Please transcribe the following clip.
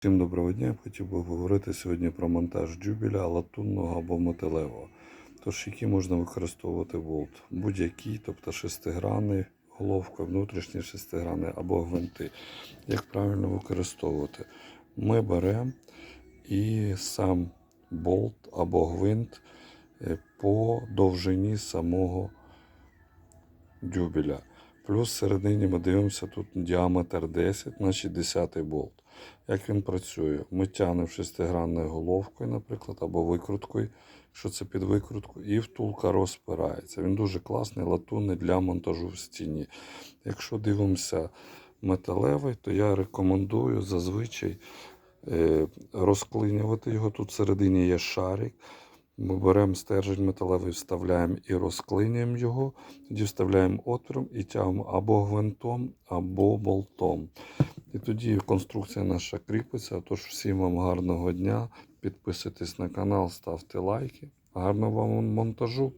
Всім доброго дня. Я хотів би говорити сьогодні про монтаж дюбеля латунного або металевого. Тож, які можна використовувати болт. Будь-який, тобто шестигранний, головка, внутрішні шестиграни або гвинти. Як правильно використовувати? Ми беремо і сам болт або гвинт е, по довжині самого дюбеля. Плюс всередині ми дивимося тут діаметр 10, значить 10 болт. Як він працює? Ми тягнемо шестигранною головкою, наприклад, або викруткою, якщо це під викрутку, і втулка розпирається. Він дуже класний, латунний для монтажу в стіні. Якщо дивимося металевий, то я рекомендую зазвичай е, розклинювати його. Тут всередині є шарик. Ми беремо стержень металевий, вставляємо і розклинюємо його, тоді вставляємо отвором і тягнемо або гвинтом, або болтом. І тоді конструкція наша кріпиться. Тож всім вам гарного дня. Підписуйтесь на канал, ставте лайки. Гарного вам монтажу.